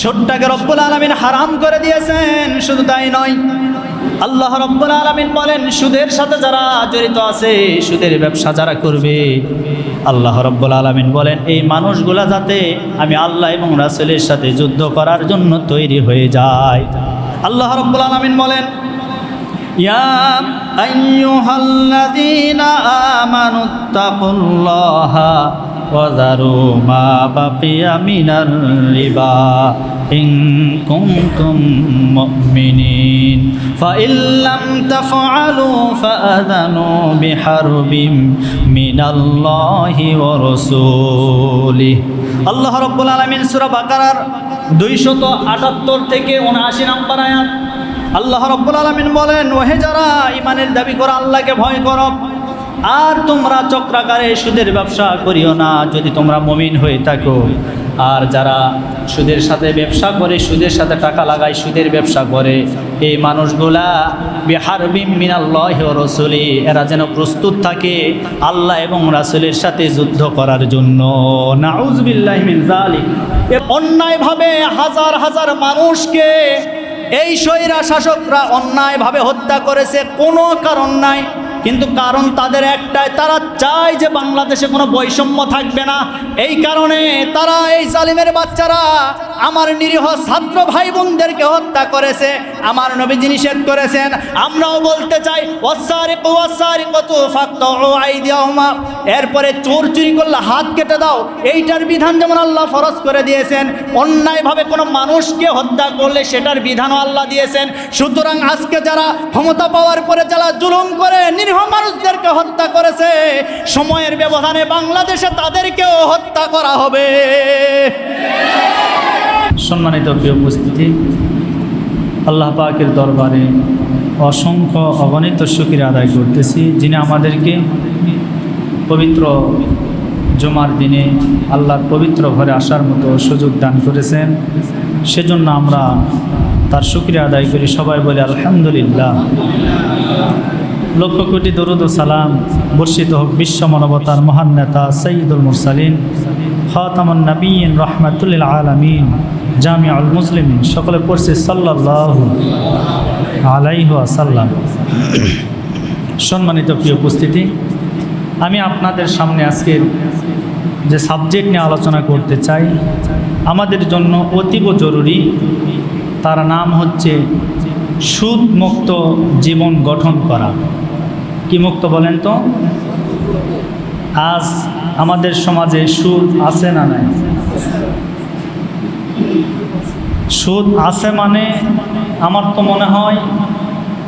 সুদটাকে রব্বুল আলমিন হারাম করে দিয়েছেন শুধু তাই নয় আল্লাহ রব্বুল আলমিন বলেন সুদের সাথে যারা জড়িত আছে সুদের ব্যবসা যারা করবে আল্লাহ রব্বুল আলমিন বলেন এই মানুষগুলা যাতে আমি আল্লাহ এবং রাসুলের সাথে যুদ্ধ করার জন্য তৈরি হয়ে যায় আল্লাহ রব্বুল আলমিন বলেন يا أيها الذين آمنوا اتقوا الله وذروا ما بقي من الربا إن كنتم مؤمنين فإن لم تفعلوا فأذنوا بحرب من الله ورسوله আল্লাহ রব্বুল আলমিন সুরা বাকারার দুইশত আটাত্তর থেকে উনআশি নম্বর আয়াত আল্লাহ রব্বুল আলমিন বলেন ওহে যারা ইমানের দাবি করো আল্লাহকে ভয় করো আর তোমরা চক্রাকারে সুদের ব্যবসা করিও না, যদি তোমরা মমিন হয়ে থাকো। আর যারা সুদের সাথে ব্যবসা করে, সুদের সাথে টাকা লাগায়, সুদের ব্যবসা করে, এই মানুষগুলা বিহার মিনাল্লাহ রসুলি, এরা যেন প্রস্তুত থাকে আল্লাহ এবং রাসুলের সাথে যুদ্ধ করার জন্য। নাউজবিল্লাহ অন্যায়ভাবে হাজার হাজার মানুষকে এই স্বৈরা শাসকরা অন্যায়ভাবে হত্যা করেছে, কোনো কারণ নাই। কিন্তু কারণ তাদের একটাই, তারা চায় যে বাংলাদেশে কোনো বৈষম্য থাকবে না। এই কারণে তারা এই জালিমের বাচ্চারা আমার নিরীহ ছাত্র ভাই বোনদেরকে হত্যা করেছে, আমার নবীজি নিষেধ করেছেন, আমরাও বলতে চাই আইদিয়াহুমা। এরপরে চোর চুরি করলে হাত কেটে দাও, এইটার বিধান যেমন আল্লাহ ফরজ করে দিয়েছেন, অন্যায়ভাবে কোনো মানুষকে হত্যা করলে সেটার বিধানও আল্লাহ দিয়েছেন। সুতরাং আজকে যারা ক্ষমতা পাওয়ার পরে যারা জুলুম করে, নিরীহ মানুষদেরকে হত্যা করেছে, সময়ের ব্যবধানে বাংলাদেশে তাদেরকেও হত্যা করা হবে। সম্মানিত প্রিয় উপস্থিতি, আল্লাহ পাকের দরবারে অসংখ্য অগণিত শুকির আদায় করতেছি, যিনি আমাদেরকে পবিত্র জমার দিনে আল্লাহর পবিত্র ঘরে আসার মতো সুযোগ দান করেছেন। সেজন্য আমরা তার শুক্রিয়া আদায় করি। সবাই বলে, আলহামদুলিল্লাহ। লক্ষ কোটি দরুদ সালাম বর্ষিত হোক বিশ্ব মানবতার মহান নেতা সঈদুল মুরসালিন, খাতামান নবীন রহমাতুল্লিল আলমিন। জামিয়াউল মুসলিম সকলে পড়ছে সাল্লাহ আলাইহ আসাল্লাম সম্মানিত প্রিয় উপস্থিতি, আমি আপনাদের সামনে আজকের যে সাবজেক্ট নিয়ে আলোচনা করতে চাই, আমাদের জন্য অতীব জরুরি। তার নাম হচ্ছে সুদ মুক্ত জীবন গঠন করা। কি মুক্ত বলেন তো? আজ আমাদের সমাজে সুদ আছে না নাই? সুদ আছে মানে আমার তো মনে হয়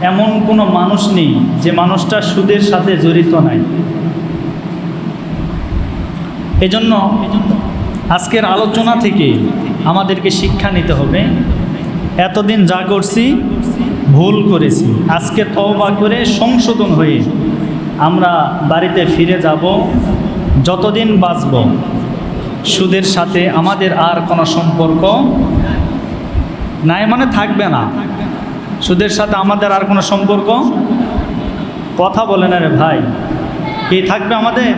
এমন কোনো মানুষ নেই যে মানুষটা সুদের সাথে জড়িত নাই। এজন্য আজকের আলোচনা থেকে আমাদেরকে শিক্ষা নিতে হবে। এতদিন যা করছি, ভুল করেছি। আজকে তওবা করে সংশোধন হয়ে আমরা বাড়িতে ফিরে যাব। যতদিন বাঁচব সুদের সাথে আমাদের আর কোনো সম্পর্ক নাই মানে থাকবে না। সুদের সাথে আমাদের আর কোনো সম্পর্ক? কথা বলে না রে ভাই। কি থাকবে আমাদের?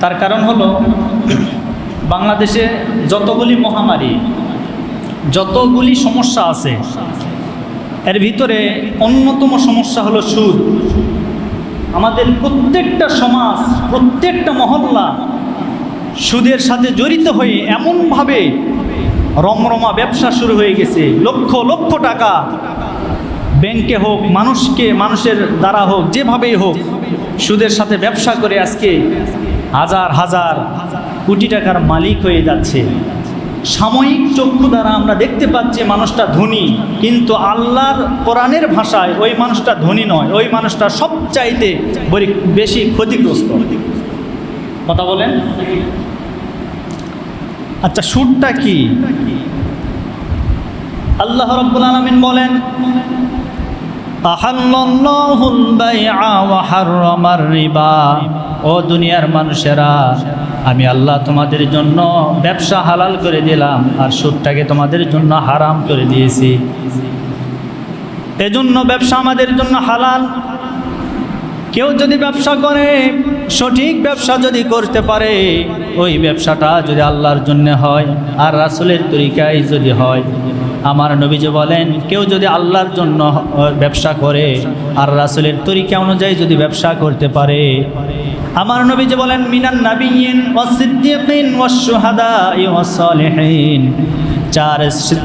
তার কারণ হলো, বাংলাদেশে যতগুলি মহামারী, যতগুলি সমস্যা আছে, এর ভিতরে অন্যতম সমস্যা হলো সুদ। আমাদের প্রত্যেকটা সমাজ, প্রত্যেকটা মহল্লা সুদের সাথে জড়িত হয়ে এমনভাবে রমরমা ব্যবসা শুরু হয়ে গেছে। লক্ষ লক্ষ টাকা ব্যাংকে হোক, মানুষকে, মানুষের দ্বারা হোক, যেভাবেই হোক, সুদের সাথে ব্যবসা করে আজকে হাজার হাজার কোটি টাকার মালিক হয়ে যাচ্ছে। সাময়িক চক্ষু দ্বারা আমরা দেখতে পাচ্ছি মানুষটা ধনী, কিন্তু আল্লাহর কোরআনের ভাষায় ওই মানুষটা ধনী নয়, ওই মানুষটা সবচাইতে বেশি ক্ষতিগ্রস্ত। কথা বলেন? আচ্ছা সুরটা কি? আল্লাহ রব্বুল আলমিন বলেন আহাল্লাহুল বাইআ ওয়া হাররামার রিবা ও দুনিয়ার মানুষেরা, আমি আল্লাহ তোমাদের জন্য ব্যবসা হালাল করে দিলাম আর সুদটাকে তোমাদের জন্য হারাম করে দিয়েছি। এজন্য ব্যবসা আমাদের জন্য হালাল। কেউ যদি ব্যবসা করে, সঠিক ব্যবসা যদি করতে পারে, ওই ব্যবসাটা যদি আল্লাহর জন্য হয় আর রাসুলের তরিকায় যদি হয় আমার নবীজি বলেন, কেউ যদি আল্লাহর জন্য ব্যবসা করে, আর রাসুলের তরিকা অনুযায়ী যদি ব্যবসা করতে পারে। আমার নবীজি বলেন, মিনান নাবিয়িন চার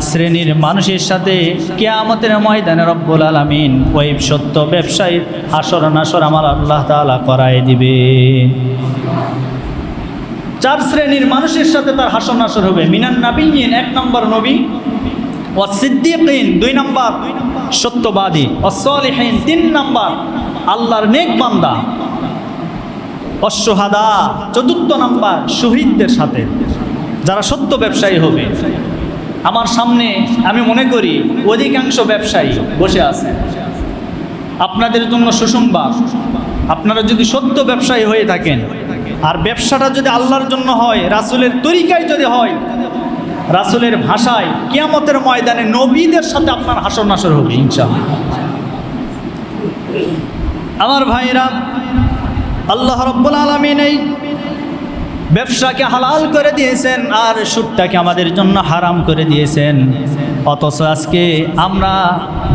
শ্রেণির মানুষের সাথে কেয়ামতের ময়দানে রব্বুল আলামিন ওই সত্য ব্যবসায়ীর আসর নাসর আমার আল্লাহ তাআলা করায় দিবে। চার শ্রেণির মানুষের সাথে তার হাসর নাসর হবে। মিনান নাবিয়িন এক নম্বর নবী দুই সত্যবাদী। তিন আল্লাহর চতুর্থ শহীদদের সাথে। যারা সত্য ব্যবসায়ী হবে। আমার সামনে আমি মনে করি অধিকাংশ ব্যবসায়ী বসে আছে। আপনাদের জন্য সুসংবাদ। আপনারা যদি সত্য ব্যবসায়ী হয়ে থাকেন, আর ব্যবসাটা যদি আল্লাহর জন্য হয়, রাসুলের তরিকায় যদি হয় রাসুলের ভাষায় কিয়ামতের ময়দানে নবীদের সাথে আপনার হাসর নাসর হবে, ইনশাআল্লাহ। আমার ভাইরা, আল্লাহ রব্বুল আলমিন এই ব্যবসাকে হালাল করে দিয়েছেন আর সুদটাকে আমাদের জন্য হারাম করে দিয়েছেন। অথচ আজকে আমরা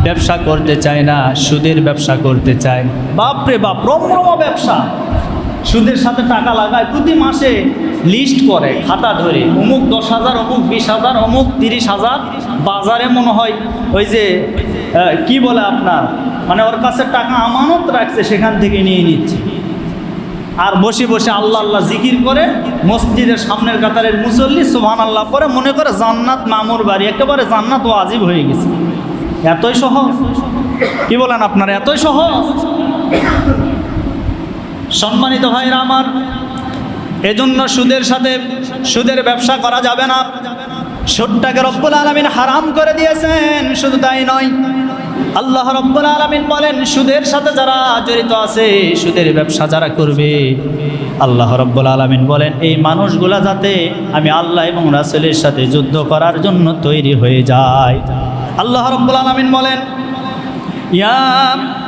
ব্যবসা করতে চাই না, সুদের ব্যবসা করতে চাই। বাপরে বাপ, রমরম ব্যবসা। সুদের সাথে টাকা লাগায় প্রতি মাসে লিস্ট করে খাতা ধরে। অমুক দশ হাজার, অমুক বিশ হাজার, অমুক তিরিশ হাজার। বাজারে মনে হয় ওই যে কি বলে আপনার? মানে ওর কাছে টাকা আমানত রাখছে, সেখান থেকে নিয়ে নিচ্ছে। আর বসে বসে আল্লাহ আল্লাহ জিকির করে, মসজিদের সামনের কাতারের মুসল্লি সোহান আল্লাহ পরে মনে করে জান্নাত মামুর বাড়ি, একেবারে জান্নাত ও আজিব হয়ে গেছে। এতই সহজ। কি বলেন আপনারা? এতই সহজ। সম্মানিত ভাইরা আমার, এজন্য সুদের সাথে সুদের ব্যবসা করা যাবে না। সুদটাকে রব্বুল আলমিন হারাম করে দিয়েছেন, শুধু তাই নয়। আল্লাহ রব্বুল আলমিন বলেন, সুদের সাথে যারা জড়িত আছে, সুদের ব্যবসা যারা করবে? আল্লাহ রব্বুল আলমিন বলেন, এই মানুষগুলা যাতে আমি আল্লাহ এবং রাসুলের সাথে যুদ্ধ করার জন্য তৈরি হয়ে যায়। আল্লাহ রব্বুল আলমিন বলেন يا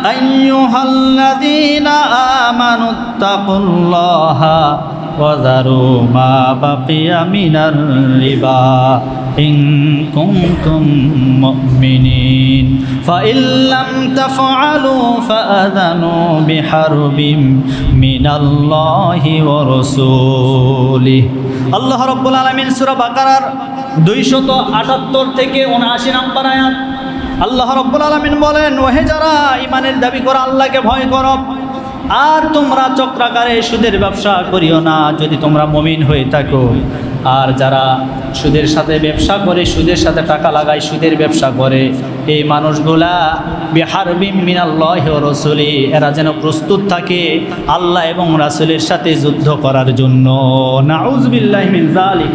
أيها الذين آمنوا اتقوا الله وذروا ما بقي من الربا إن كنتم مؤمنين فإن لم تفعلوا فأذنوا بحرب من الله ورسوله আল্লাহ রব্বুল আলমিন সুরা বাকারার দুইশত আটাত্তর থেকে উনআশি নম্বর আয়াত আল্লাহ রব্বুল আলমিন বলেন, ওহে যারা ইমানের দাবি করো, আল্লাহকে ভয় করো, আর তোমরা চক্রাকারে সুদের ব্যবসা করিও না, যদি তোমরা মমিন হয়ে থাকো। আর যারা সুদের সাথে ব্যবসা করে, সুদের সাথে টাকা লাগায়, সুদের ব্যবসা করে, এই মানুষগুলা বিহার রসুলি, এরা যেন প্রস্তুত থাকে আল্লাহ এবং রাসুলের সাথে যুদ্ধ করার জন্য। নাউজবিল্লাহ মিন জালিক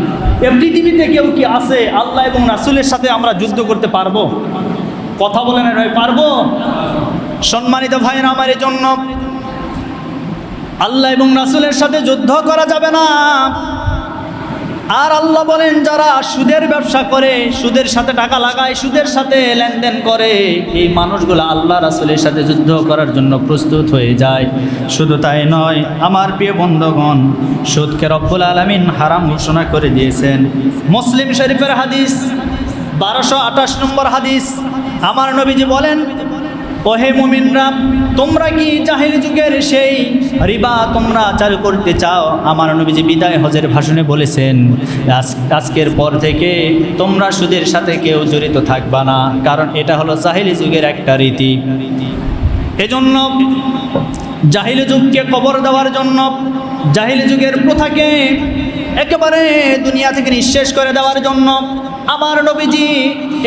এ পৃথিবীতে কেউ কি আছে, আল্লাহ এবং রাসুলের সাথে আমরা যুদ্ধ করতে পারব? কথা বলেন ভাই পারব? সম্মানিত ভাইয়ের আমার জন্য আল্লাহ এবং রাসুলের সাথে যুদ্ধ করা যাবে না। আর আল্লাহ বলেন, যারা সুদের ব্যবসা করে, সুদের সাথে টাকা লাগায়, সুদের সাথে লেনদেন করে, এই মানুষগুলো আল্লাহ রাসুলের সাথে যুদ্ধ করার জন্য প্রস্তুত হয়ে যায়। শুধু তাই নয়, আমার প্রিয় বন্ধগণ, সুদকে রব্বুল আলমিন হারাম ঘোষণা করে দিয়েছেন। মুসলিম শরীফের হাদিস বারোশো আঠাশ নম্বর হাদিস। আমার নবীজি বলেন, ওহে মুমিনরা, তোমরা কি জাহিলি যুগের সেই রিবা তোমরা চালু করতে চাও? আমার নবীজি বিদায় হজের ভাষণে বলেছেন আজকের পর থেকে তোমরা সুদের সাথে কেউ জড়িত থাকবা না, কারণ এটা হলো জাহিলি যুগের একটা রীতি। এজন্য জাহিলি যুগকে কবর দেওয়ার জন্য জাহিলি যুগের প্রথাকে একেবারে দুনিয়া থেকে নিঃশেষ করে দেওয়ার জন্য আমার নবীজি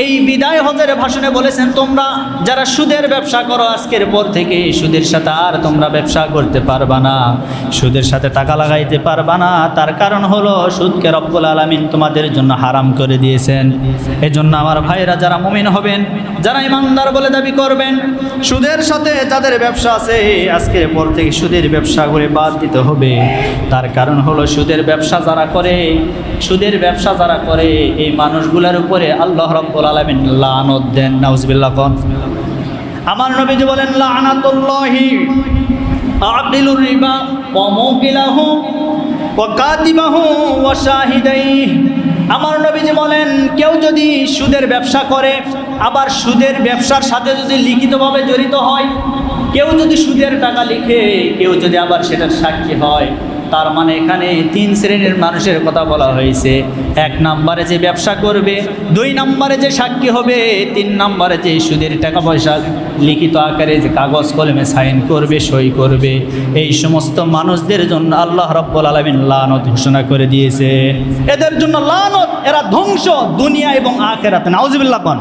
এই বিদায় হজের ভাষণে বলেছেন, তোমরা যারা সুদের ব্যবসা করো আজকের পর থেকে, সুদের সাথে আর তোমরা ব্যবসা করতে পারবা না। সুদের সাথে টাকা লাগাইতে পারবা না। তার কারণ হলো, সুদকে রব্বুল আলমিন তোমাদের জন্য হারাম করে দিয়েছেন। এজন্য আমার ভাইরা যারা মুমিন হবেন, যারা ইমানদার বলে দাবি করবেন, সুদের সাথে যাদের ব্যবসা আছে, আজকের পর থেকে সুদের ব্যবসা করে বাদ দিতে হবে। তার কারণ হলো, সুদের ব্যবসা যারা করে, সুদের ব্যবসা যারা করে, এই মানুষগুলোর উপরে আল্লাহ রব্বুল আলমিন, লানত দেন, নাউজবিল্লাহ কন। আমার নবীজি বলেন, লানাতুল্লাহি আকিলুর রিবা ওয়া মুকিলাহু ওয়া কাতিবাহু ওয়া শাহিদাইহি। আমার নবীজি বলেন, কেউ যদি সুদের ব্যবসা করে, আবার সুদের ব্যবসার সাথে যদি লিখিতভাবে জড়িত হয়, কেউ যদি সুদের টাকা লিখে, কেউ যদি আবার সেটার সাক্ষী হয় তার মানে এখানে তিন শ্রেণির মানুষের কথা বলা হয়েছে। এক নম্বরে যে ব্যবসা করবে, দুই নম্বরে যে সাক্ষী হবে, তিন নম্বরে যে সুদের টাকা পয়সা লিখিত আকারে যে কাগজ, কলমে সাইন করবে, সই করবে। এই সমস্ত মানুষদের জন্য আল্লাহ রব্বুল আলমিন লানত ঘোষণা করে দিয়েছে। এদের জন্য লানত, এরা ধ্বংস দুনিয়া এবং আখেরাতে। নাউজিবিল্লাহ পান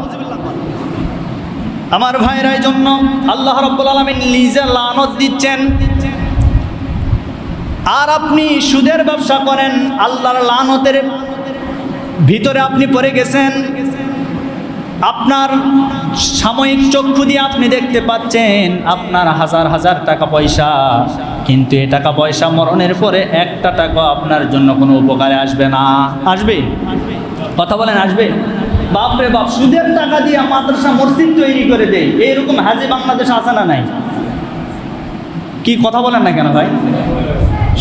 আমার ভাইরা জন্য আল্লাহ রব্বুল আলমিন নিজে লানত দিচ্ছেন। আর আপনি সুদের ব্যবসা করেন আল্লাহর লানতের ভিতরে আপনি পড়ে গেছেন। আপনার সাময়িক চক্ষু দিয়ে আপনি দেখতে পাচ্ছেন আপনার হাজার হাজার টাকা পয়সা। কিন্তু এ টাকা পয়সা মরণের পরে একটা টাকা আপনার জন্য কোনো উপকারে আসবে না। আসবে? কথা বলেন আসবে? বাপরে বাপ সুদের টাকা দিয়ে মাদ্রাসা মসজিদ তৈরি করে দেয় এইরকম হাজি বাংলাদেশ আসে না নাই? কি কথা বলেন না কেন ভাই?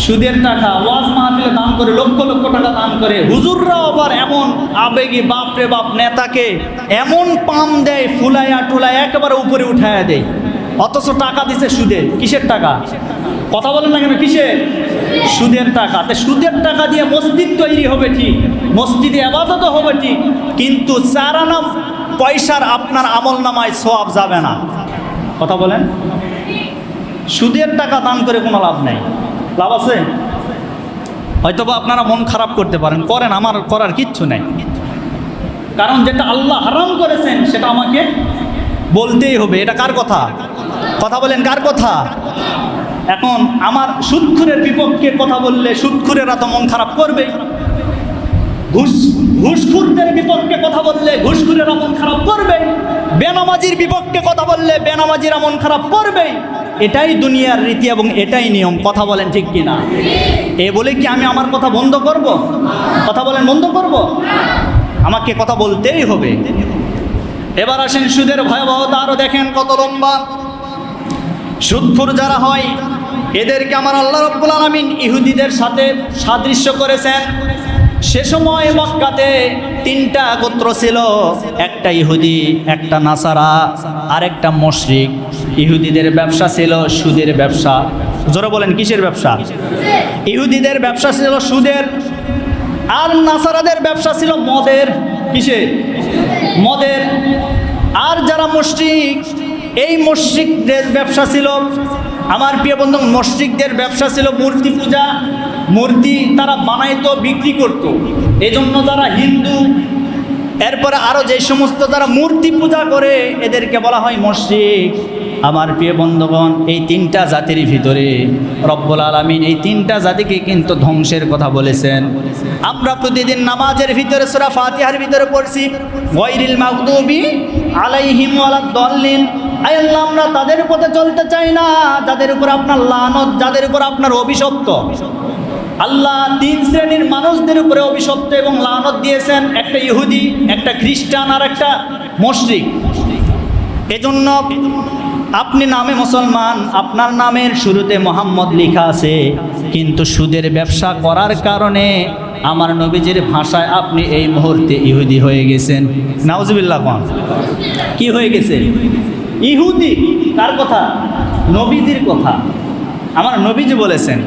সুদের টাকা, ওয়াজ মাহফিলে দান করে, লক্ষ লক্ষ টাকা দান করে। হুজুররাও আবার এমন আবেগী বাপরে বাপ নেতাকে এমন পাম দেয়, ফুলাইয়া টুলায় একেবারে উপরে উঠায়া দেয়। অথচ টাকা দিছে সুদে কিসের টাকা? কথা বলেন না কেন? কিসের? সুদের টাকা। তে সুদের টাকা দিয়ে মসজিদ তৈরি হবে ঠিক, মসজিদে আবাদত হবে ঠিক, কিন্তু চারানা পয়সার আপনার আমল নামায় সোয়াব যাবে না। কথা বলেন? সুদের টাকা দান করে কোনো লাভ নেই। লাভ আছে? হয়তোবা আপনারা মন খারাপ করতে পারেন, করেন, আমার করার কিচ্ছু নেই। কারণ যেটা আল্লাহ হারাম করেছেন, সেটা আমাকে বলতেই হবে। এটা কার কথা? কথা বলেন কার কথা? এখন আমার সুদখুরের বিপক্ষে কথা বললে সুদখুরেরা তো মন খারাপ করবে ঘুষ ঘুষখুরদের বিপক্ষে কথা বললে ঘুষখুরেরা মন খারাপ করবে বেনামাজির বিপক্ষে কথা বললে বেনামাজিরা মন খারাপ করবে এটাই দুনিয়ার রীতি এবং এটাই নিয়ম। কথা বলেন ঠিক কিনা? এ বলে কি আমি আমার কথা বন্ধ করব? কথা বলেন বন্ধ করব? আমাকে কথা বলতেই হবে। এবার আসেন সুদের ভয়াবহতা। আরও দেখেন কত লম্বা। সুদখুর যারা হয়, এদেরকে আমার আল্লাহ রব্বুল আলমিন ইহুদিদের সাথে সাদৃশ্য করেছেন। সে সময় মক্কাতে তিনটা গোত্র ছিল। একটা ইহুদি, একটা নাসারা আর একটা মশরিক। ইহুদিদের ব্যবসা ছিল সুদের ব্যবসা। জোরে বলেন, কিসের ব্যবসা? ইহুদিদের ব্যবসা ছিল সুদের। আর নাসারাদের ব্যবসা ছিল মদের। কিসের? মদের। আর যারা মসজিদ এই মসজিদদের ব্যবসা ছিল, আমার প্রিয় বন্ধু মসজিদদের ব্যবসা ছিল মূর্তি পূজা। মূর্তি তারা বানাইতো, বিক্রি করত। এজন্য যারা হিন্দু, এরপরে আরও যে সমস্ত যারা মূর্তি পূজা করে, এদেরকে বলা হয় মসজিদ। আমার প্রিয় বন্ধুগণ, এই তিনটা জাতির ভিতরে রব্বুল আলমিন এই তিনটা জাতিকে কিন্তু ধ্বংসের কথা বলেছেন। আমরা প্রতিদিন নামাজের ভিতরে, সুরা ফাতিহার ভিতরে পড়ছি ওয়াইরিল মাকদুবি আলাইহিম আয় আল্লাহ, আমরা তাদের পথে চলতে চাই না। যাদের উপর আপনার লানত, যাদের উপর আপনার অভিশপ্ত। আল্লাহ তিন শ্রেণির মানুষদের উপরে অভিশপ্ত এবং লানত দিয়েছেন, একটা ইহুদি, একটা খ্রিস্টান আর একটা মসজিদ এজন্য আপনি নামে মুসলমান, আপনার নামের শুরুতে মোহাম্মদ লেখা আছে, কিন্তু সুদের ব্যবসা করার কারণে আমার নবীজির ভাষায় আপনি এই মুহূর্তে ইহুদি হয়ে গেছেন। নাউজবিল্লা খান কি হয়ে গেছে? ইহুদি, কার কথা? নবীজির কথা। আমার নবীজি বলেছেন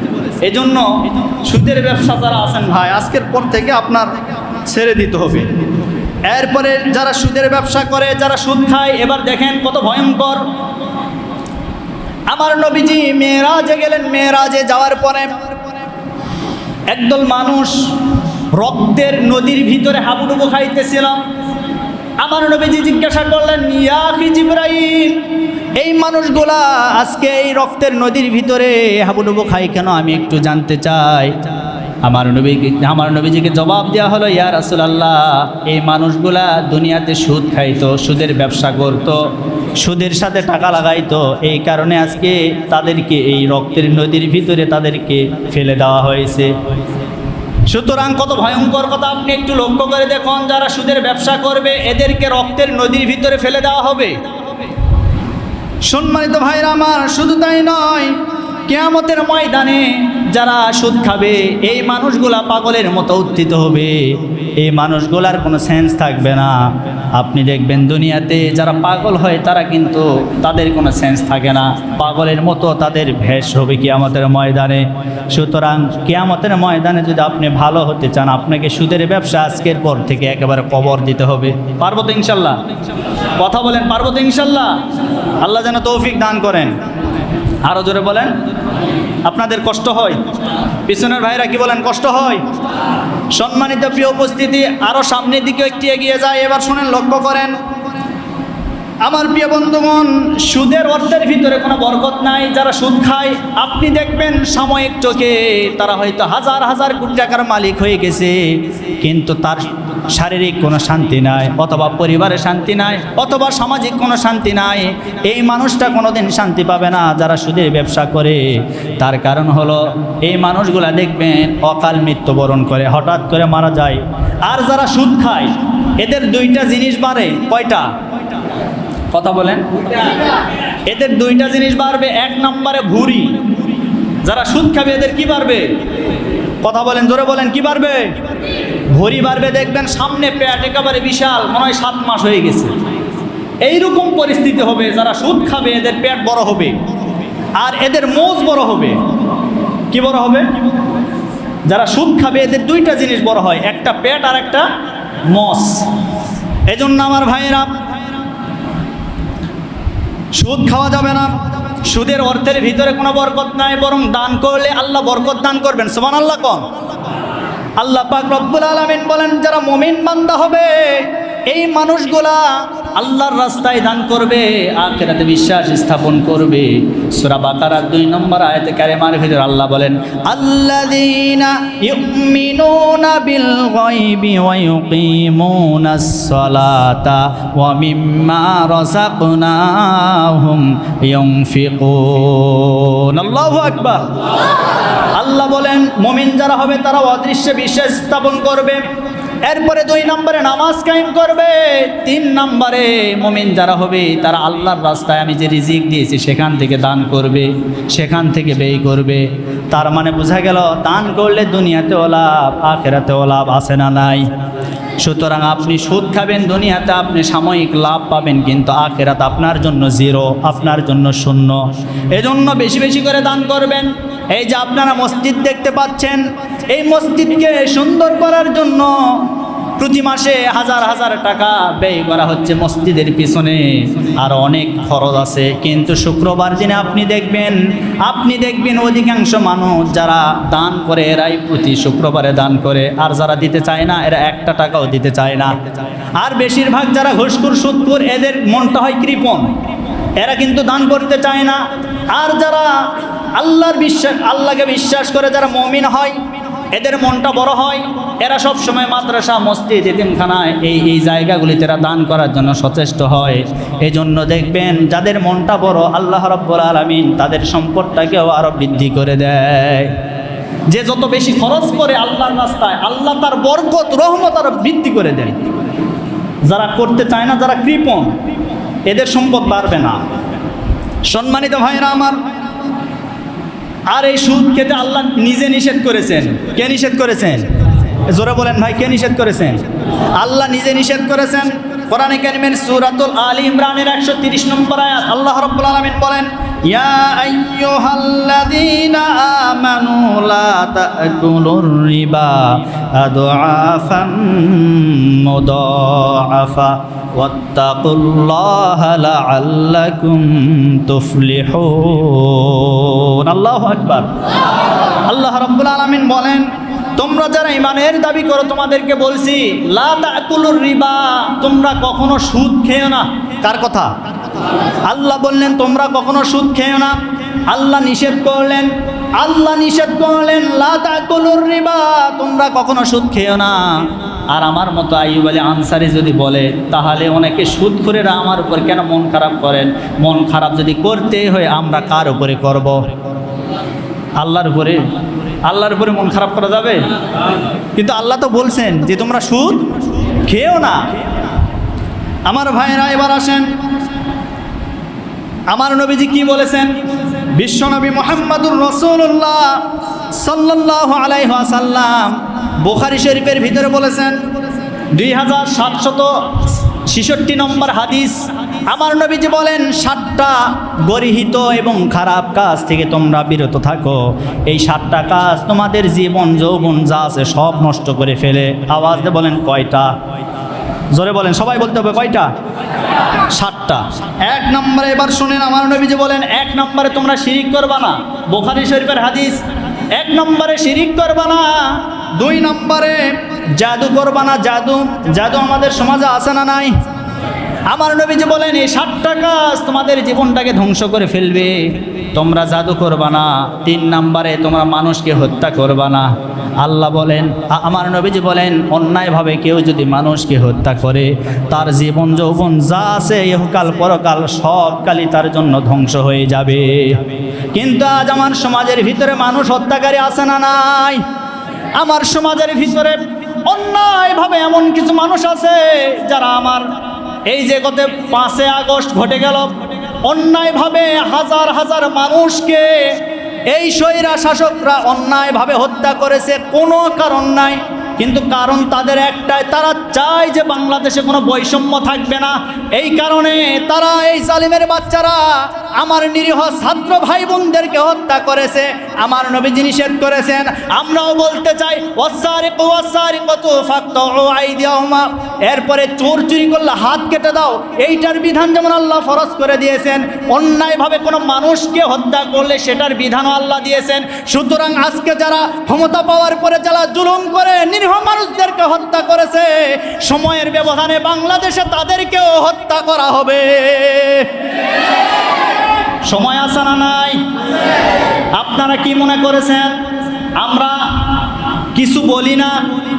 এজন্য সুদের ব্যবসা যারা আছেন ভাই, আজকের পর থেকে আপনার ছেড়ে দিতে হবে। এরপরে যারা সুদের ব্যবসা করে, যারা সুদ খায়, এবার দেখেন কত ভয়ঙ্কর। আমার নবীজি মেয়েরাজে গেলেন, মেয়েরাজে যাওয়ার পরে একদল মানুষ রক্তের নদীর ভিতরে হাবুডুবু খাইতেছিল আমার নবীজি জিজ্ঞাসা করলেন ইয়াকি জিব্রাইল, এই মানুষগুলা আজকে এই রক্তের নদীর ভিতরে হাবুডুবু খাই কেন? আমি একটু জানতে চাই। আমার নবীকে, আমার নবীজিকে জবাব দেওয়া হলো, ইয়া রাসূলুল্লাহ, এই মানুষগুলা দুনিয়াতে সুদ খাইতো, সুদের ব্যবসা করত, সুদের সাথে টাকা লাগাইতো। এই কারণে আজকে তাদেরকে এই রক্তের নদীর ভিতরে তাদেরকে ফেলে দেওয়া হয়েছে। সুতরাং কত ভয়ঙ্কর কথা, আপনি একটু লক্ষ্য করে দেখুন, যারা সুদের ব্যবসা করবে, এদেরকে রক্তের নদীর ভিতরে ফেলে দেওয়া হবে। সম্মানিত ভাইরা আমার, শুধু তাই নয়, কেয়ামতের ময়দানে যারা সুদ খাবে, এই মানুষগুলা পাগলের মতো উত্থিত হবে। এই মানুষগুলার কোনো সেন্স থাকবে না। আপনি দেখবেন দুনিয়াতে যারা পাগল হয়, তারা কিন্তু তাদের কোনো সেন্স থাকে না। পাগলের মতো তাদের ভেষ হবে কিয়ামতের ময়দানে। সুতরাং কিয়ামতের ময়দানে যদি আপনি ভালো হতে চান, আপনাকে সুদের ব্যবসা আজকের পর থেকে একেবারে কবর দিতে হবে। পারব তো ইনশাল্লাহ? কথা বলেন, পারব তো ইনশাল্লাহ? আল্লাহ যেন তৌফিক দান করেন। আরও জোরে বলেন। আপনাদের কষ্ট হয়? পিছনের ভাইরা কি বলেন, কষ্ট হয়? সম্মানিত প্রিয় উপস্থিতি আরও সামনের দিকে একটি এগিয়ে যায়। এবার শুনেন, লক্ষ্য করেন। আমার প্রিয় বন্ধুগণ, সুদের অর্থের ভিতরে কোনো বরকত নাই। যারা সুদ খায়, আপনি দেখবেন সাময়িক চোখে তারা হয়তো হাজার হাজার কোটি টাকার মালিক হয়ে গেছে। কিন্তু তার শারীরিক কোনো শান্তি নাই, অথবা পরিবারে শান্তি নাই, অথবা সামাজিক কোনো শান্তি নাই, এই মানুষটা কোনোদিন শান্তি পাবে না যারা সুদের ব্যবসা করে। তার কারণ হলো, এই মানুষগুলা দেখবেন অকাল মৃত্যুবরণ করে, হঠাৎ করে মারা যায়। আর যারা সুদ খায়, এদের দুইটা জিনিস বাড়ে, কয়টা? কথা বলেন। এদের দুইটা জিনিস বাড়বে, এক নম্বরে ভুরি যারা সুদ খাবে, এদের কি বাড়বে? কথা বলেন, জোরে বলেন, কি বাড়বে? ভরি বাড়বে, দেখবেন সামনে পেট একেবারে বিশাল, মনে হয় সাত মাস হয়ে গেছে। এইরকম পরিস্থিতি হবে, যারা সুদ খাবে, এদের পেট বড় হবে, আর এদের মোজ বড় হবে। কি বড় হবে? যারা সুদ খাবে, এদের দুইটা জিনিস বড় হয়, একটা পেট আর একটা মস এজন্য আমার ভাইয়েরা, সুদ খাওয়া যাবে না। সুদের অর্থের ভিতরে কোনো বরকত নাই, বরং দান করলে আল্লাহ বরকত দান করবেন। সমান আল্লাহ কম আল্লাহ পাক রব্বুল আলমিন বলেন, যারা মমিন বান্দা হবে, এই মানুষগুলা আল্লাহর রাস্তায় দান করবে, আখেরাতে বিশ্বাস স্থাপন করবে। সূরা বাকারার দুই নম্বর আয়াতে কারিমার ভিতরে আল্লাহ বলেন, আল্লাযীনা ইউমিনুনা বিল গায়বি ওয়া ইউকিমুনাস সালাতা ওয়া মিম্মা রাযাকনাহুম ইউনফিকুন। আল্লাহু আকবার। আল্লাহ বলেন, মমিন যারা হবে তারা অদৃশ্যে বিশ্বাস স্থাপন করবে। এরপরে দুই নম্বরে নামাজ কায়েম করবে। তিন নম্বরে মমিন যারা হবে, তারা আল্লাহর রাস্তায় আমি যে রিজিক দিয়েছি, সেখান থেকে দান করবে, সেখান থেকে ব্যয় করবে। তার মানে বোঝা গেল, দান করলে দুনিয়াতেও লাভ, আখেরাতেও লাভ আছে না নাই? সুতরাং আপনি সুদ খাবেন দুনিয়াতে, আপনি সাময়িক লাভ পাবেন, কিন্তু আখেরাত আপনার জন্য জিরো, আপনার জন্য শূন্য। এজন্য বেশি বেশি করে দান করবেন। এই যে আপনারা মসজিদ দেখতে পাচ্ছেন এই মসজিদকে সুন্দর করার জন্য প্রতি মাসে হাজার হাজার টাকা ব্যয় করা হচ্ছে মসজিদের পিছনে। আর অনেক খরচ আছে। কিন্তু শুক্রবার দিনে আপনি দেখবেন আপনি দেখবেন অধিকাংশ মানুষ যারা দান করে, এরাই প্রতি শুক্রবারে দান করে। আর যারা দিতে চায় না, এরা একটা টাকাও দিতে চায় না। আর বেশিরভাগ যারা ঘুষখুর সুদপুর এদের মনটা হয় কৃপণ। এরা কিন্তু দান করতে চায় না। আর যারা আল্লাহর বিশ্বাস, আল্লাহকে বিশ্বাস করে যারা মমিন হয় এদের মনটা বড় হয়। এরা সব সময় মাদ্রাসা, মসজিদ, এতিমখানায় এই এই জায়গাগুলিতে এরা দান করার জন্য সচেষ্ট হয়। এই জন্য দেখবেন যাদের মনটা বড়, আল্লাহ রব্বুল আলমিন তাদের সম্পদটাকেও আরও বৃদ্ধি করে দেয়। যে যত বেশি খরচ করে আল্লাহর রাস্তায়, আল্লাহ তার বরকত, রহমত আরও বৃদ্ধি করে দেয় যারা করতে চায় না, যারা কৃপণ, এদের সম্পদ বাড়বে না। সম্মানিত ভাইরা আমার আর এই সুদ খেতে আল্লাহ নিজে নিষেধ করেছেন। কে নিষেধ করেছেন? জোরে বলেন ভাই, কে নিষেধ করেছেন? আল্লাহ নিজে নিষেধ করেছেন? কোরআনে কারিমের সূরাতুল আলী ইমরানের 130 নম্বর আয়াত আল্লাহ রাব্বুল আলামিন বলেন, ইয়া আইয়ুহাল্লাযীনা আমানু লা তাকুলুর রিবা আদআফাম মুদাআফা ওয়াত্তাকুল্লাহা লাআল্লাকুম তুফলিহুন। আল্লাহু আকবার। আল্লাহ রাব্বুল আলামিন বলেন তোমরা যারা ইমানের দাবি করো, তোমাদেরকে বলছি রিবা, তোমরা কখনো সুদ খেও না। কার কথা? আল্লাহ বললেন, তোমরা কখনো সুদ খেও না। আল্লাহ নিষেধ করলেন, আল্লাহ নিষেধ করলেন রিবা, তোমরা কখনো সুদ খেও না। আর আমার মতো আইব আলী আনসারি যদি বলে, তাহলে অনেকে সুদ করে আমার উপর কেন মন খারাপ করেন? মন খারাপ যদি করতে হয়, আমরা কার উপরে করব? আল্লাহর উপরে? আল্লাহর উপরে মন খারাপ করা যাবে? কিন্তু আল্লাহ তো বলছেন যে তোমরা সুদ খেও না। আমার ভাইরা এবার আসেন। আমার নবীজি কি বলেছেন? বিশ্বনবী মোহাম্মদুর রসুল্লাহ সাল্লাহ আলাইহাসাল্লাম বোখারি শরীফের ভিতরে বলেছেন, দুই হাজার সাতশত ছেষট্টি নম্বর হাদিস আমার নবীজি বলেন, সাতটা গরিহিত এবং খারাপ কাজ থেকে তোমরা বিরত থাকো। এই সাতটা কাজ তোমাদের জীবন, যৌবন যা আছে সব নষ্ট করে ফেলে। আওয়াজ দিয়ে বলেন, কয়টা? জোরে বলেন, সবাই বলতে হবে, কয়টা? সাতটা। এক নম্বরে এবার শুনেন, আমার নবীজি বলেন, এক নম্বরে তোমরা শিরিক করবা না। বোখারি শরীফের হাদিস, এক নম্বরে শিরিক করবা না, দুই নম্বরে জাদু করবা না। জাদু জাদু আমাদের সমাজে আছে না নাই? আমার নবীজি বলেন, এই সাতটা কাজ তোমাদের জীবনটাকে ধ্বংস করে ফেলবে। তোমরা জাদু করবা না। তিন নাম্বারে তোমরা মানুষকে হত্যা করবা না। আল্লাহ বলেন আমার নবীজি বলেন, অন্যায়ভাবে কেউ যদি মানুষকে হত্যা করে, তার জীবন যৌবন যা আছে ইহকাল পরকাল সব কালই তার জন্য ধ্বংস হয়ে যাবে। কিন্তু আজ আমার সমাজের ভিতরে মানুষ হত্যাকারী আছে না নাই? আমার সমাজের ভিতরে অন্যায়ভাবে এমন কিছু মানুষ আছে যারা আমার এই যে গত পাঁচে আগস্ট ঘটে গেল, অন্যায়ভাবে হাজার হাজার মানুষকে এই স্বৈরা শাসকরা অন্যায়ভাবে হত্যা করেছে, কোনো কারণ নাই, কিন্তু কারণ তাদের একটাই, তারা চায় যে বাংলাদেশে কোনো বৈষম্য থাকবে না। এই কারণে তারা, এই জালিমের বাচ্চারা, আমার নিরীহ ছাত্র ভাই বোনদেরকে হত্যা করেছে, আমার নবীজি নিষেধ করেছেন। আমরাও বলতে চাই এরপরে চোর চুরি করলে হাত কেটে দাও। এইটার বিধান যেমন আল্লাহ ফরজ করে দিয়েছেন, অন্যায়ভাবে কোনো মানুষকে হত্যা করলে সেটার বিধানও আল্লাহ দিয়েছেন। সুতরাং আজকে যারা ক্ষমতা পাওয়ার পরে যারা জুলুম করে, নিরীহ মানুষদেরকে হত্যা করেছে সময়ের ব্যবধানে বাংলাদেশে তাদেরকেও হত্যা করা হবে। সময় আছে না নাই? আপনারা কি মনে করেছেন? আমরা কিছু বলি না,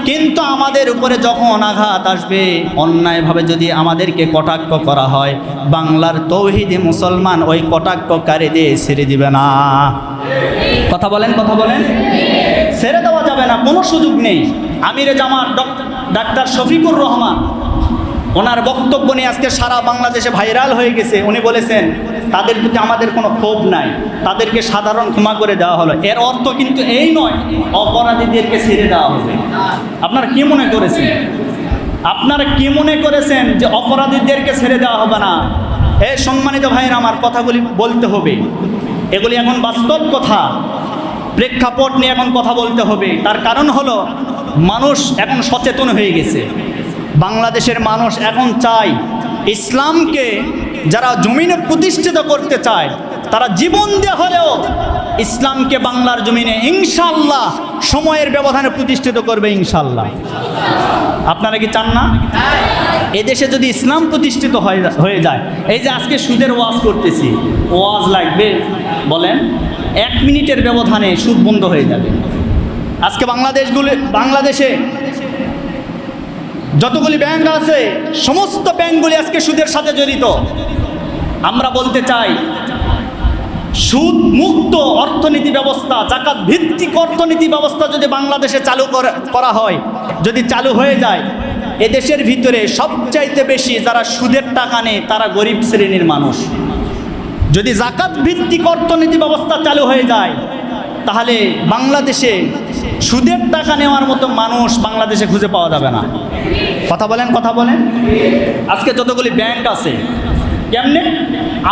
কিন্তু আমাদের উপরে যখন আঘাত আসবে, অন্যায়ভাবে যদি আমাদেরকে কটাক্ষ করা হয়, বাংলার তৌহিদি মুসলমান ওই কটাক্ষকারী দিয়ে ছেড়ে দিবে না। কথা বলেন কথা বলেন। ছেড়ে দেওয়া যাবে না, কোনো সুযোগ নেই। আমিরে জামাত ডক- ডাক্তার শফিকুর রহমান, ওনার বক্তব্য নিয়ে আজকে সারা বাংলাদেশে ভাইরাল হয়ে গেছে। উনি বলেছেন, তাদের প্রতি আমাদের কোনো ক্ষোভ নাই। তাদেরকে সাধারণ ক্ষমা করে দেওয়া হলো। এর অর্থ কিন্তু এই নয়, অপরাধীদেরকে ছেড়ে দেওয়া হবে। আপনারা কি মনে করেছেন? আপনারা কি মনে করেছেন যে অপরাধীদেরকে ছেড়ে দেওয়া হবে না? এ সম্মানিত ভাইয়ের, আমার কথাগুলি বলতে হবে। এগুলি এখন বাস্তব কথা। প্রেক্ষাপট নিয়ে এখন কথা বলতে হবে। তার কারণ হলো মানুষ এখন সচেতন হয়ে গেছে। বাংলাদেশের মানুষ এখন চায় ইসলামকে যারা জমিনে প্রতিষ্ঠিত করতে চায়, তারা জীবন দিয়ে হলেও ইসলামকে বাংলার জমিনে ইনশাল্লাহ সময়ের ব্যবধানে প্রতিষ্ঠিত করবে ইনশাল্লাহ আপনারা কি চান না? এদেশে যদি ইসলাম প্রতিষ্ঠিত হয়ে হয়ে যায়। এই যে আজকে সুদের ওয়াজ করতেছি, ওয়াজ লাগবে, বলেন, এক মিনিটের ব্যবধানে সুদ বন্ধ হয়ে যাবে। আজকে বাংলাদেশগুলি বাংলাদেশে যতগুলি ব্যাংক আছে, সমস্ত ব্যাংকগুলি আজকে সুদের সাথে জড়িত। আমরা বলতে চাই সুদ মুক্ত অর্থনীতি ব্যবস্থা জাকাত ভিত্তিক অর্থনীতি ব্যবস্থা যদি বাংলাদেশে চালু করে- হয়, যদি চালু হয়ে যায়, এদেশের ভিতরে সবচাইতে বেশি যারা সুদের টাকা নেয়, তারা গরিব শ্রেণির মানুষ। যদি জাকাত ভিত্তিক অর্থনীতি ব্যবস্থা চালু হয়ে যায়, তাহলে বাংলাদেশে সুদের টাকা নেওয়ার মতো মানুষ বাংলাদেশে খুঁজে পাওয়া যাবে না। কথা বলেন কথা বলেন। আজকে যতগুলি ব্যাংক আছে, কেমনে?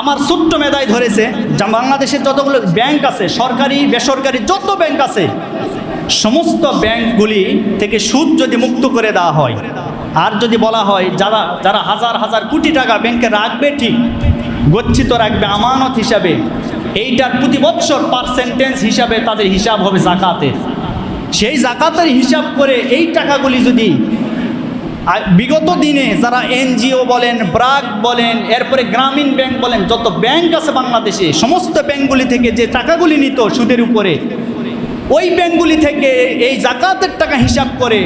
আমার ছোট্ট মেধায় ধরেছে, যা বাংলাদেশের যতগুলো ব্যাংক আছে, সরকারি, বেসরকারি, যত ব্যাংক আছে, সমস্ত ব্যাংকগুলি থেকে সুদ যদি মুক্ত করে দেওয়া হয়, আর যদি বলা হয় যারা যারা হাজার হাজার কোটি টাকা ব্যাংকে রাখবে ঠিক, গচ্ছিত রাখবে, আমানত হিসাবে, এইটার প্রতি বৎসর পার্সেন্টেজ হিসাবে তাদের হিসাব হবে জাকাতের। সেই জাকাতের হিসাব করে এই টাকাগুলি যদি বিগত দিনে যারা এনজিও বলেন, ব্রাক বলেন, এরপরে গ্রামীণ ব্যাংক বলেন, যত ব্যাংক আছে বাংলাদেশে, সমস্ত ব্যাংকগুলি থেকে যে টাকাগুলি নিত সুদের উপরে, ওই ব্যাংকগুলি থেকে এই জাকাতের টাকা হিসাব করে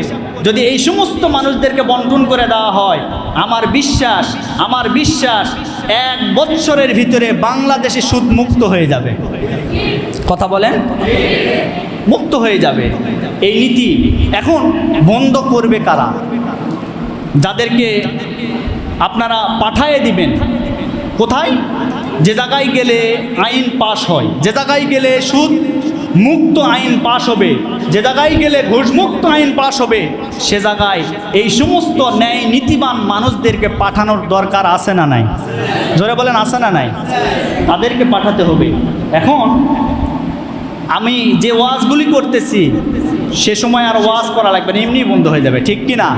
যদি এই সমস্ত মানুষদেরকে বন্টন করে দেওয়া হয়, আমার বিশ্বাস আমার বিশ্বাস, এক বৎসরের ভিতরে বাংলাদেশে সুদ মুক্ত হয়ে যাবে। কথা বলেন? মুক্ত হয়ে যাবে। এই নীতি এখন বন্ধ করবে কারা? যাদেরকে আপনারা পাঠায়ে দিবেন। কোথায়? যে জায়গায় গেলে আইন পাশ হয়, যে জায়গায় গেলে সুদ মুক্ত আইন পাশ হবে, যে জায়গায় গেলে ঘুষমুক্ত আইন পাশ হবে, সে জায়গায় এই সমস্ত ন্যায় নীতিবান মানুষদেরকে পাঠানোর দরকার আছে না নাই? জোরে বলেন, আছে না নাই? তাদেরকে পাঠাতে হবে। এখন আমি যে ওয়াজগুলি করতেছি, সে সময় আর ওয়াজ করা লাগবে না এমনি বন্ধ হয়ে যাবে, ঠিক কি না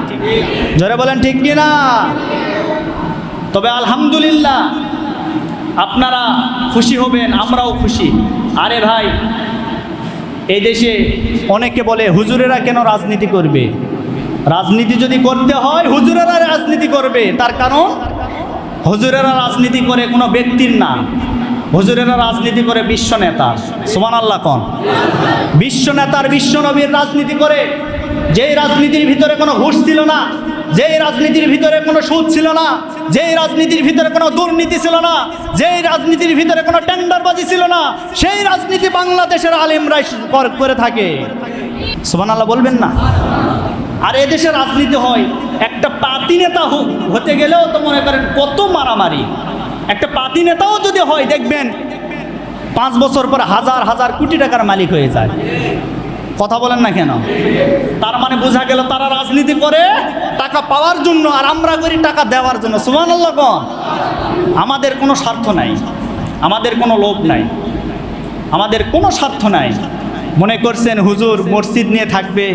জোরে বলেন, ঠিক কি না তবে আলহামদুলিল্লাহ, আপনারা খুশি হবেন, আমরাও খুশি। আরে ভাই, এই দেশে অনেকে বলে, হুজুরেরা কেন রাজনীতি করবে? রাজনীতি যদি করতে হয়, হুজুরেরা রাজনীতি করবে। তার কারণ, হুজুরেরা রাজনীতি করে কোনো ব্যক্তির না। হুজুরেরা রাজনীতি করে বিশ্ব নেতার সুমান আল্লাহ কন। বিশ্ব নেতার, বিশ্ব নবীর রাজনীতি করে যেই রাজনীতির ভিতরে কোনো ঘুষ ছিল না, যেই রাজনীতির ভিতরে কোনো সুদ ছিল না, যেই রাজনীতির ভিতরে কোনো দুর্নীতি ছিল না, যেই রাজনীতির ভিতরে কোনো টেন্ডারবাজি ছিল না, সেই রাজনীতি বাংলাদেশের আলিমরাই কর- করে থাকে। সুমান আল্লাহ বলবেন না? আর এদেশে রাজনীতি হয়, একটা পাতি নেতা হতে গেলেও তো মনে করেন কত মারামারি। একটা পাতি নেতাও যদি হয়, দেখবেন পাঁচ বছর পর হাজার হাজার কোটি টাকার মালিক হয়ে যায়। কথা বলেন না কেন? তার মানে বোঝা গেল তারা রাজনীতি করে টাকা পাওয়ার জন্য আর আমরা করি টাকা দেওয়ার জন্য। সুমান কন। আমাদের কোনো স্বার্থ নাই। আমাদের কোনো লোভ নাই। আমাদের কোনো স্বার্থ নাই। মনে করছেন হুজুর মসজিদ নিয়ে থাকবে।